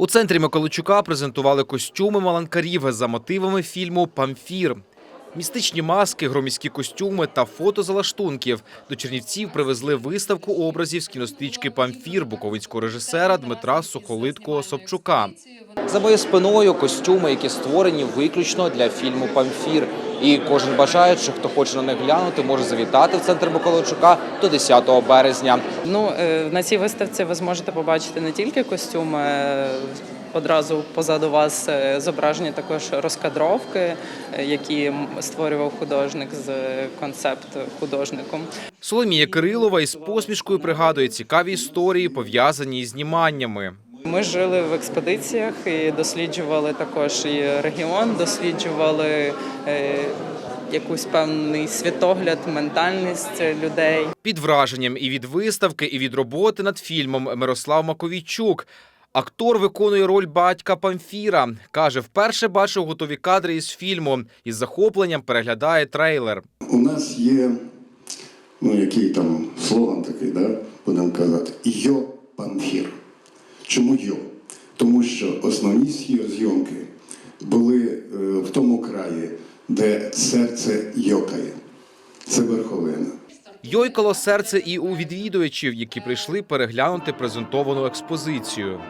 У центрі Миколичука презентували костюми маланкарів за мотивами фільму Памфір. Містичні маски, громіські костюми та фото залаштунків. До Чернівців привезли виставку образів з кінострічки Памфір буковинського режисера Дмитра Сухолиткого Собчука. За моєю спиною костюми, які створені виключно для фільму Памфір. І кожен бажаючий, хто хоче на них глянути, може завітати в центр Миколайчука до 10 березня. Ну, е, на цій виставці ви зможете побачити не тільки костюми. Е, Одразу позаду вас е, зображені також розкадровки, е, які створював художник з концепт художником. Соломія Кирилова із посмішкою пригадує цікаві історії, пов'язані із зніманнями. Ми жили в експедиціях і досліджували також і регіон, досліджували е, якийсь певний світогляд, ментальність людей. Під враженням і від виставки, і від роботи над фільмом Мирослав Маковійчук. Актор виконує роль батька Памфіра. Каже, вперше бачив готові кадри із фільму. Із захопленням переглядає трейлер. У нас є, ну який там слоган такий, да? будемо казати, йо памфір. Чому йо? Тому що основні зйомки були е, в тому краї, де серце йокає. Це верховина. Йойкало серце і у відвідувачів, які прийшли переглянути презентовану експозицію.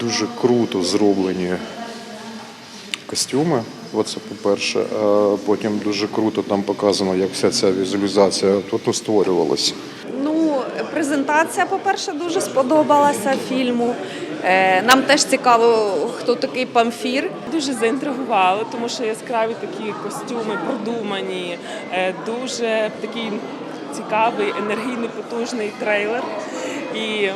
Дуже круто зроблені костюми. Оце по-перше. А потім дуже круто там показано, як вся ця візуалізація тут створювалася. Ну, презентація, по-перше, дуже сподобалася фільму. Е, Нам теж цікаво, хто такий памфір. Дуже заінтригували, тому що яскраві такі костюми продумані, е, дуже такий цікавий, енергійний, потужний трейлер. І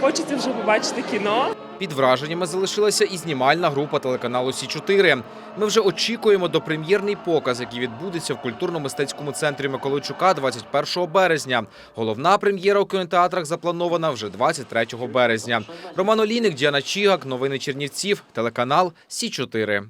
хочеться вже побачити кіно. Під враженнями залишилася і знімальна група телеканалу Сі 4 Ми вже очікуємо до прем'єрний показ, який відбудеться в культурно-мистецькому центрі Миколайчука 21 березня. Головна прем'єра у кінотеатрах запланована вже 23 березня. Роман Олійник, Діана Чігак, новини Чернівців, телеканал Сі 4